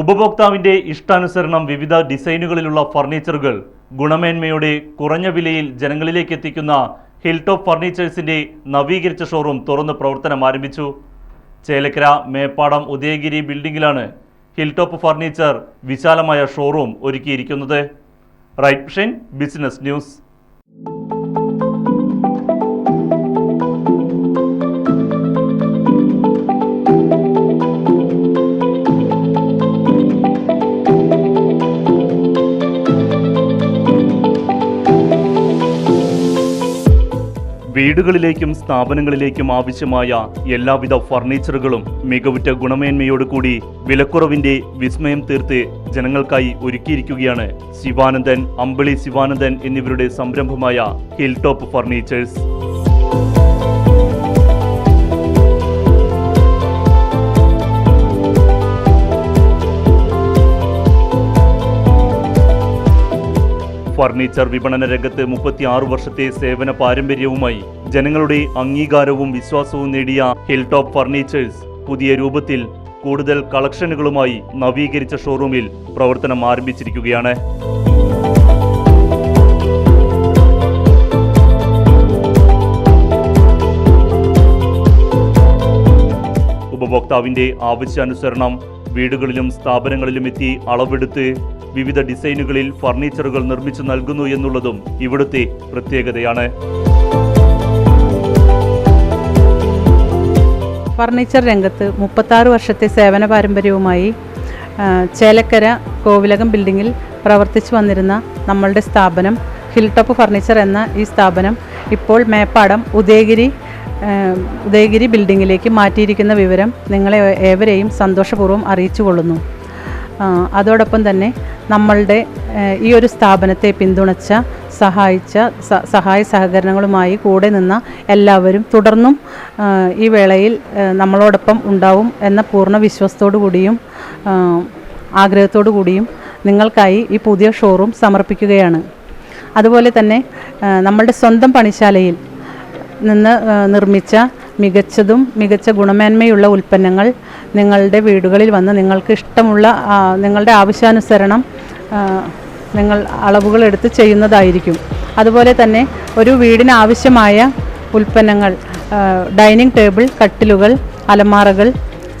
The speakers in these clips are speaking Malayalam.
ഉപഭോക്താവിന്റെ ഇഷ്ടാനുസരണം വിവിധ ഡിസൈനുകളിലുള്ള ഫർണിച്ചറുകൾ ഗുണമേന്മയോടെ കുറഞ്ഞ വിലയിൽ ജനങ്ങളിലേക്ക് എത്തിക്കുന്ന ഹിൽ ടോപ്പ് ഫർണിച്ചേഴ്സിന്റെ നവീകരിച്ച ഷോറൂം തുറന്ന് പ്രവർത്തനം ആരംഭിച്ചു. ചേലക്കര മേപ്പാടം ഉദയഗിരി ബിൽഡിംഗിലാണ് ഹിൽ ടോപ്പ് ഫർണിച്ചർ വിശാലമായ ഷോറൂം ഒരുക്കിയിരിക്കുന്നത്. റൈറ്റ് ഷൻ ബിസിനസ് ന്യൂസ്. വീടുകളിലേക്കും സ്ഥാപനങ്ങളിലേക്കും ആവശ്യമായ എല്ലാവിധ ഫർണിച്ചറുകളും മികവുറ്റ ഗുണമേന്മയോടുകൂടി വിലക്കുറവിന്റെ വിസ്മയം തീർത്ത് ജനങ്ങൾക്കായി ഒരുക്കിയിരിക്കുകയാണ് ശിവാനന്ദൻ അമ്പിളി ശിവാനന്ദൻ എന്നിവരുടെ സംരംഭമായ ഹിൽ ടോപ്പ് ഫർണിച്ചേഴ്സ് ഫർണിച്ചർ വിപണന രംഗത്ത് മുപ്പത്തിയാറ് വർഷത്തെ സേവന പാരമ്പര്യവുമായി ജനങ്ങളുടെ അംഗീകാരവും വിശ്വാസവും നേടിയ ഹിൽ ടോപ്പ് ഫർണിച്ചേഴ്സ് പുതിയ രൂപത്തിൽ കൂടുതൽ കളക്ഷനുകളുമായി നവീകരിച്ച ഷോറൂമിൽ പ്രവർത്തനം ആരംഭിച്ചിരിക്കുകയാണ്. ഉപഭോക്താവിന്റെ ആവശ്യാനുസരണം വീടുകളിലും സ്ഥാപനങ്ങളിലും എത്തി അളവെടുത്ത് വിവിധ ഡിസൈനുകളിൽ ഫർണിച്ചറുകൾ നിർമ്മിച്ചു നൽകുന്നു എന്നുള്ളതും ഇവിടുത്തെ പ്രത്യേകതയാണ്. ഫർണിച്ചർ രംഗത്ത് മുപ്പത്താറ് വർഷത്തെ സേവന പാരമ്പര്യവുമായി ചേലക്കര കോവിലകം ബിൽഡിങ്ങിൽ പ്രവർത്തിച്ചു വന്നിരുന്ന നമ്മളുടെ സ്ഥാപനം ഹിൽ ടോപ്പ് ഫർണിച്ചർ എന്ന ഈ സ്ഥാപനം ഇപ്പോൾ മേപ്പാടം ഉദയഗിരി ഉദയഗിരി ബിൽഡിങ്ങിലേക്ക് മാറ്റിയിരിക്കുന്ന വിവരം നിങ്ങളെ ഏവരെയും സന്തോഷപൂർവം അറിയിച്ചു കൊള്ളുന്നു അതോടൊപ്പം തന്നെ നമ്മളുടെ ഈ ഒരു സ്ഥാപനത്തെ പിന്തുണച്ച സഹായിച്ച സഹായ സഹകരണങ്ങളുമായി കൂടെ നിന്ന എല്ലാവരും തുടർന്നും ഈ വേളയിൽ നമ്മളോടൊപ്പം ഉണ്ടാവും എന്ന പൂർണ വിശ്വാസത്തോടു കൂടിയും ആഗ്രഹത്തോടു കൂടിയും നിങ്ങൾക്കായി ഈ പുതിയ ഷോറൂം സമർപ്പിക്കുകയാണ്. അതുപോലെ തന്നെ നമ്മളുടെ സ്വന്തം പണിശാലയിൽ നിന്ന് നിർമ്മിച്ച മികച്ചതും മികച്ച ഗുണമേന്മയുള്ള ഉൽപ്പന്നങ്ങൾ നിങ്ങളുടെ വീടുകളിൽ വന്ന് നിങ്ങൾക്ക് ഇഷ്ടമുള്ള നിങ്ങളുടെ ആവശ്യാനുസരണം നിങ്ങൾ അളവുകൾ എടുത്ത് ചെയ്യുന്നതായിരിക്കും. അതുപോലെ തന്നെ ഒരു വീടിന് ആവശ്യമായ ഉൽപ്പന്നങ്ങൾ ഡൈനിങ് ടേബിൾ കട്ടിലുകൾ അലമാറകൾ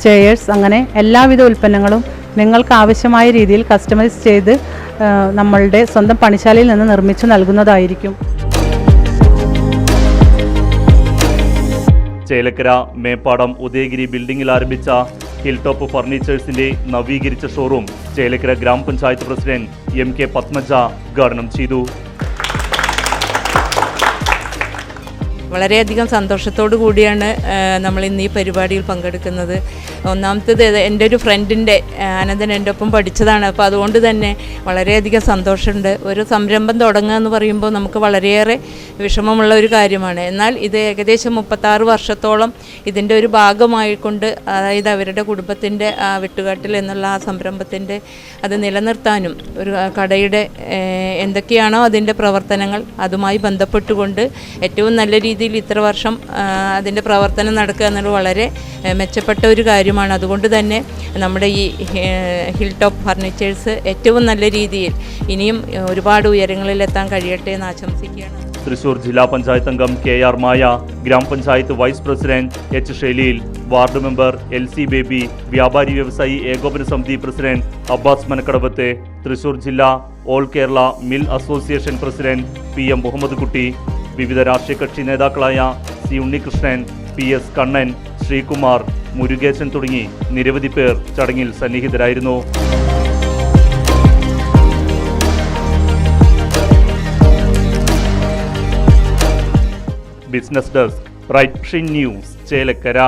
ചെയേഴ്സ് അങ്ങനെ എല്ലാവിധ ഉൽപ്പന്നങ്ങളും നിങ്ങൾക്ക് ആവശ്യമായ രീതിയിൽ കസ്റ്റമൈസ് ചെയ്ത് നമ്മളുടെ സ്വന്തം പണിശാലയിൽ നിന്ന് നിർമ്മിച്ചു നൽകുന്നതായിരിക്കും. ചേലക്കര മേപ്പാടം ഉദയഗിരി ബിൽഡിംഗിൽ ആരംഭിച്ച ഹിൽ ടോപ്പ് ഫർണിച്ചേഴ്സിന്റെ നവീകരിച്ച ഷോറൂം ചേലക്കര ഗ്രാമപഞ്ചായത്ത് പ്രസിഡന്റ് എം കെ പത്മജ ഉദ്ഘാടനം ചെയ്തു. വളരെയധികം സന്തോഷത്തോടു കൂടിയാണ് നമ്മൾ ഇന്ന് ഈ പരിപാടിയിൽ പങ്കെടുക്കുന്നത്. ഒന്നാമത്തേത് എന്റെ ഒരു ഫ്രണ്ടിന്റെ ആനന്ദൻ എന്റെ ഒപ്പം പഠിച്ചതാണ്. അപ്പോൾ അതുകൊണ്ട് തന്നെ വളരെയധികം സന്തോഷമുണ്ട്. ഒരു സംരംഭം തുടങ്ങുക എന്ന് പറയുമ്പോൾ നമുക്ക് വളരെയേറെ വിഷമമുള്ള ഒരു കാര്യമാണ്. എന്നാൽ ഇത് ഏകദേശം മുപ്പത്താറ് വർഷത്തോളം ഇതിന്റെ ഒരു ഭാഗമായിക്കൊണ്ട് അതായത് അവരുടെ കുടുംബത്തിന്റെ ആ വെട്ടുകാട്ടിൽ എന്നുള്ള ആ സംരംഭത്തിന്റെ അത് നിലനിർത്താനും ഒരു കടയുടെ എന്തൊക്കെയാണോ അതിന്റെ പ്രവർത്തനങ്ങൾ അതുമായി ബന്ധപ്പെട്ടുകൊണ്ട് ഏറ്റവും നല്ല രീതിയിൽ ഇത്ര വർഷം അതിന്റെ പ്രവർത്തനം നടക്കുക എന്നുള്ളത് വളരെ മെച്ചപ്പെട്ട ഒരു കാര്യമാണ്. അതുകൊണ്ട് തന്നെ നമ്മുടെ ഈ ഹിൽ ടോപ്പ് ഫർണിച്ചേഴ്സ് ഏറ്റവും നല്ല രീതിയിൽ ഇനിയും ഒരുപാട് ഉയരങ്ങളിലെത്താൻ കഴിയട്ടെ എന്ന് ആശംസിക്കുകയാണ്. തൃശൂർ ജില്ലാ പഞ്ചായത്ത് അംഗം കെ ആർ മായ ഗ്രാമപഞ്ചായത്ത് vice president H Shaleel ward member L C Baby വ്യാപാരി വ്യവസായി ഏകോപന സമിതി പ്രസിഡന്റ് അബ്ബാസ് മനക്കടവത്തെ തൃശൂർ ജില്ലാ all Kerala mill association president P M Muhammad Kutty വിവിധ രാഷ്ട്രീയ കക്ഷി നേതാക്കളായ C Unnikrishnan P S Kannan Sreekumar Murukesan തുടങ്ങി നിരവധി പേർ ചടങ്ങിൽ സന്നിഹിതരായിരുന്നു. Business desk right news Chelakkara.